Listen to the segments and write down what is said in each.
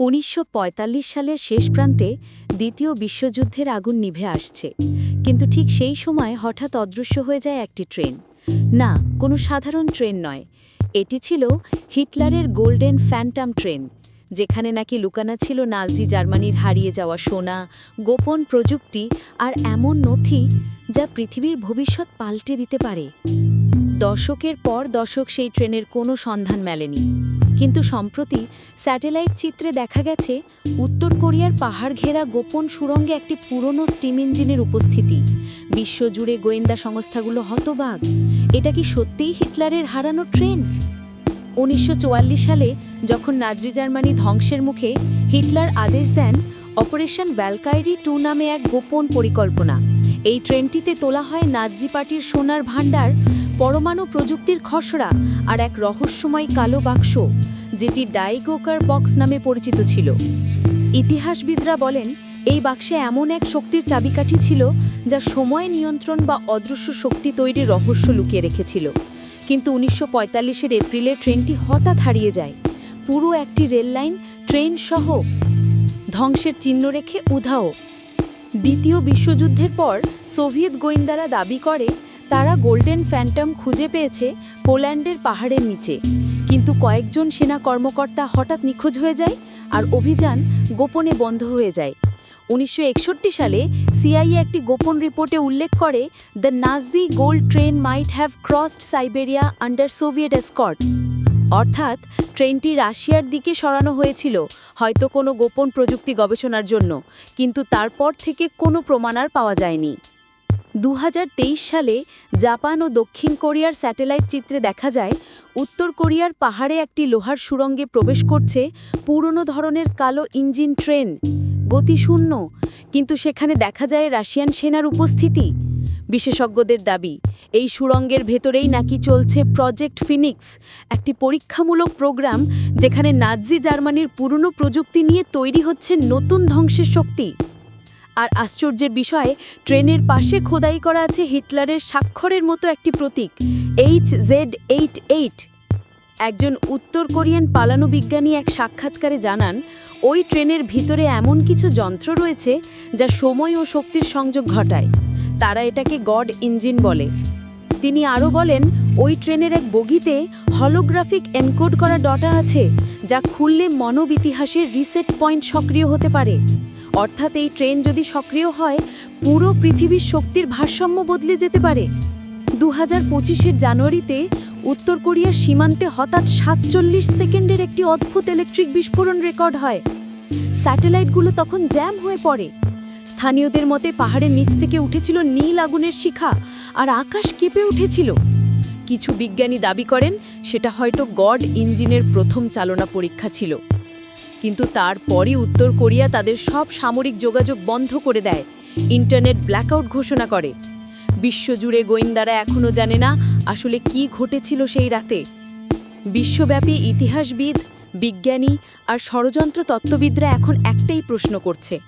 উনিশশো পঁয়তাল্লিশ সালের শেষ প্রান্তে দ্বিতীয় বিশ্বযুদ্ধের আগুন নিভে আসছে। কিন্তু ঠিক সেই সময় হঠাৎ অদৃশ্য হয়ে যায় একটি ট্রেন। না, কোনো সাধারণ ট্রেন নয়। এটি ছিল হিটলারের গোল্ডেন ফ্যান্টাম ট্রেন, যেখানে নাকি লুকানা ছিল নাজি জার্মানির হারিয়ে যাওয়া সোনা, গোপন প্রযুক্তি আর এমন নথি যা পৃথিবীর ভবিষ্যৎ পাল্টে দিতে পারে। দশকের পর দশক সেই ট্রেনের কোনো সন্ধান মেলেনি। কিন্তু সম্প্রতি স্যাটেলাইট চিত্রে দেখা গেছে, উত্তর কোরিয়ার পাহাড় ঘেরা গোপন সুড়ঙ্গে একটি পুরনো স্টিম ইঞ্জিনের উপস্থিতি। বিশ্বজুড়ে গোয়েন্দা সংস্থাগুলো হতবাক। এটা কি সত্যিই হিটলারের হারানো ট্রেন? উনিশশো চুয়াল্লিশ সালে যখন নাজি জার্মানি ধ্বংসের মুখে হিটলার আদেশ দেন, অপারেশন ভ্যালকাইরি টু নামে এক গোপন পরিকল্পনা। এই ট্রেনটিতে তোলা হয় নাজি পার্টির সোনার ভাণ্ডার পরমাণু প্রযুক্তির খসড়া আর এক রহস্যময় কালো বাক্স, যেটি ডাইগোকার বক্স নামে পরিচিত ছিল। ইতিহাসবিদরা বলেন, এই বাক্সে এমন এক শক্তির চাবিকাঠি ছিল, যা সময় নিয়ন্ত্রণ বা অদৃশ্য শক্তি তৈরির রহস্য লুকিয়ে রেখেছিল। কিন্তু উনিশশো পঁয়তাল্লিশের এপ্রিলে ট্রেনটি হঠাৎ হারিয়ে যায়। পুরো একটি রেললাইন ট্রেন সহ ধ্বংসের চিহ্ন রেখে উধাও। দ্বিতীয় বিশ্বযুদ্ধের পর সোভিয়েত গোয়েন্দারা দাবি করে তারা গোল্ডেন ফ্যান্টম খুঁজে পেয়েছে পোল্যান্ডের পাহাড়ের নিচে। কিন্তু কয়েকজন সেনা কর্মকর্তা হঠাৎ নিখোঁজ হয়ে যায় আর অভিযান গোপনে বন্ধ হয়ে যায়। উনিশশো একষট্টি সালে সিআইএ একটি গোপন রিপোর্টে উল্লেখ করে, the Nazi gold train might have crossed Siberia under Soviet escort অর্থাৎ, ট্রেনটি রাশিয়ার দিকে সরানো হয়েছিল, হয়তো কোনো গোপন প্রযুক্তি গবেষণার জন্য। কিন্তু তারপর থেকে কোনো প্রমাণ আর পাওয়া যায়নি। দু হাজার তেইশ সালে জাপান ও দক্ষিণ কোরিয়ার স্যাটেলাইট চিত্রে দেখা যায়, উত্তর কোরিয়ার পাহাড়ে একটি লোহার সুরঙ্গে প্রবেশ করছে পুরনো ধরনের কালো ইঞ্জিন ট্রেন গতিশূন্য কিন্তু সেখানে দেখা যায় রাশিয়ান সেনার উপস্থিতি। বিশেষজ্ঞদের দাবি, এই সুরঙ্গের ভেতরেই নাকি চলছে প্রজেক্ট ফিনিক্স, একটি পরীক্ষামূলক প্রোগ্রাম যেখানে নাজি জার্মানির পুরনো প্রযুক্তি নিয়ে তৈরি হচ্ছে নতুন ধ্বংসের শক্তি। আর আশ্চর্যের বিষয়ে, ট্রেনের পাশে খোদাই করা আছে হিটলারের স্বাক্ষরের মতো একটি প্রতীক, এইচ জেড এইট এইট। একজন উত্তর কোরিয়ান পালানো বিজ্ঞানী এক সাক্ষাৎকারে জানান, ওই ট্রেনের ভিতরে এমন কিছু যন্ত্র রয়েছে যা সময় ও শক্তির সংযোগ ঘটায়। তারা এটাকে গড ইঞ্জিন বলে। তিনি আরও বলেন, ওই ট্রেনের এক বগিতে হলোগ্রাফিক এনকোড করা ডটা আছে, যা খুললে মানব ইতিহাসের রিসেট পয়েন্ট সক্রিয় হতে পারে। অর্থাৎ এই ট্রেন যদি সক্রিয় হয়, পুরো পৃথিবীর শক্তির ভারসাম্য বদলে যেতে পারে। দু হাজার পঁচিশের জানুয়ারিতে উত্তর কোরিয়ার সীমান্তে হঠাৎ সাতচল্লিশ সেকেন্ডের একটি অদ্ভুত ইলেকট্রিক বিস্ফোরণ রেকর্ড হয়। স্যাটেলাইটগুলো তখন জ্যাম হয়ে পড়ে। স্থানীয়দের মতে পাহাড়ের নিচ থেকে উঠেছিল নীল আগুনের শিখা আর আকাশ কেঁপে উঠেছিল। কিছু বিজ্ঞানী দাবি করেন, সেটা হয়তো গড ইঞ্জিনের প্রথম চালনা পরীক্ষা ছিল। কিন্তু তারপরই উত্তর কোরিয়া তাদের সব সামরিক যোগাযোগ বন্ধ করে দেয়। ইন্টারনেট ব্ল্যাকআউট ঘোষণা করে। বিশ্বজুড়ে গোয়েন্দারা এখনও জানে না আসলে কি ঘটেছিল সেই রাতে। বিশ্বব্যাপী ইতিহাসবিদ, বিজ্ঞানী আর ষড়যন্ত্র তত্ত্ববিদরা এখন একটাই প্রশ্ন করছে।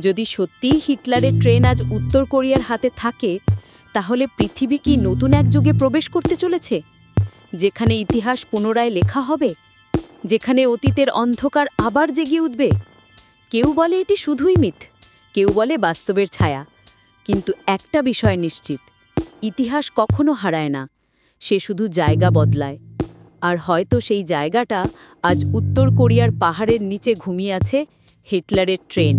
যদি সত্যিই হিটলারের ট্রেন আজ উত্তর কোরিয়ার হাতে থাকে, তাহলে পৃথিবী কি নতুন এক যুগে প্রবেশ করতে চলেছে? যেখানে ইতিহাস পুনরায় লেখা হবে যেখানে অতীতের অন্ধকার আবার জেগে উঠবে। কেউ বলে এটি শুধুই মিথ, কেউ বলে বাস্তবের ছায়া। কিন্তু একটা বিষয় নিশ্চিত, ইতিহাস কখনো হারায় না, সে শুধু জায়গা বদলায়। আর হয়তো সেই জায়গাটা আজ উত্তর কোরিয়ার পাহাড়ের নিচে ঘুমিয়ে আছে হিটলারের ট্রেন।